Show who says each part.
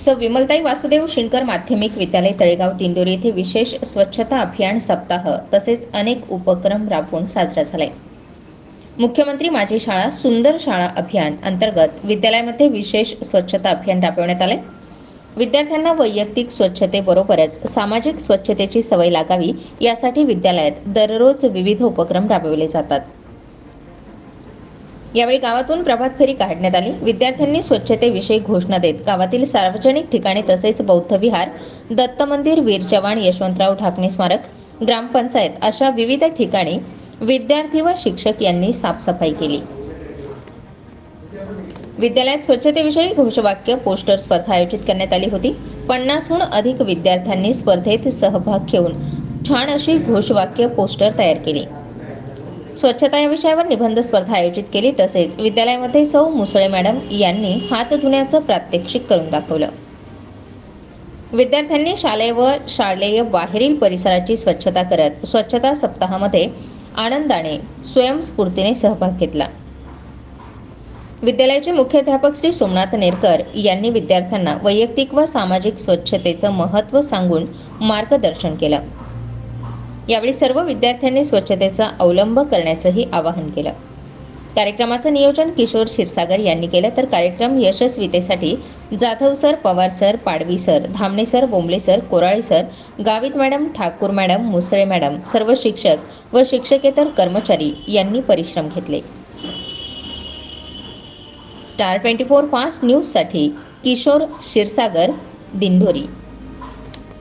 Speaker 1: स विमलताई वासुदेव शिंकर माध्यमिक विद्यालय तळेगाव दिंडोरी येथे विशेष स्वच्छता अभियान सप्ताह तसेच अनेक उपक्रम राबवून साजरा झालाय. मुख्यमंत्री माझी शाळा सुंदर शाळा अभियान अंतर्गत विद्यालयामध्ये विशेष स्वच्छता अभियान राबवण्यात आले विद्यार्थ्यांना वैयक्तिक स्वच्छतेबरोबरच सामाजिक स्वच्छतेची सवय लागावी यासाठी विद्यालयात दररोज विविध उपक्रम राबविले जातात. यावेळी गावातून प्रभात फेरी काढण्यात आली. विद्यार्थ्यांनी स्वच्छतेविषयी घोषणा देत गावातील सार्वजनिक ठिकाणी तसेच बौद्ध विहार दत्त मंदिर वीर चव्हाण यशवंतराव ढाकणे स्मारक ग्रामपंचायत अशा विविध ठिकाणी विद्यार्थी व शिक्षक यांनी साफसफाई केली. विद्यालयात स्वच्छतेविषयी घोषवाक्य पोस्टर स्पर्धा आयोजित करण्यात आली होती. पन्नासहून अधिक विद्यार्थ्यांनी स्पर्धेत सहभाग घेऊन छान अशी घोषवाक्य पोस्टर तयार केली. स्वच्छता या विषयावर निबंध स्पर्धा आयोजित केली. तसेच विद्यालयामध्ये सौ मुसळे मॅडम यांनी हात धुण्याचं प्रात्यक्षिक करून दाखवलं. विद्यार्थ्यांनी शालेय व शालेय बाहेरील परिसराची स्वच्छता करत स्वच्छता सप्ताहामध्ये आनंदाने स्वयंस्फूर्तीने सहभाग घेतला. विद्यालयाचे मुख्याध्यापक श्री सोमनाथ नेरकर यांनी विद्यार्थ्यांना वैयक्तिक व सामाजिक स्वच्छतेचं महत्त्व सांगून मार्गदर्शन केलं. यावेळी सर्व विद्यार्थ्यांनी स्वच्छतेचा अवलंब करण्याचंही आवाहन केलं. कार्यक्रमाचं नियोजन किशोर क्षीरसागर यांनी केलं. तर कार्यक्रम यशस्वीतेसाठी Jadhav sir Pawar sir Padvi sir Dhamane sir Bombale sir Korale sir Gavit madam Thakur madam Musale madam सर्व शिक्षक व शिक्षकेतर कर्मचारी यांनी परिश्रम घेतले. स्टार ट्वेंटी फोर फास्ट न्यूजसाठी किशोर क्षीरसागर दिंडोरी.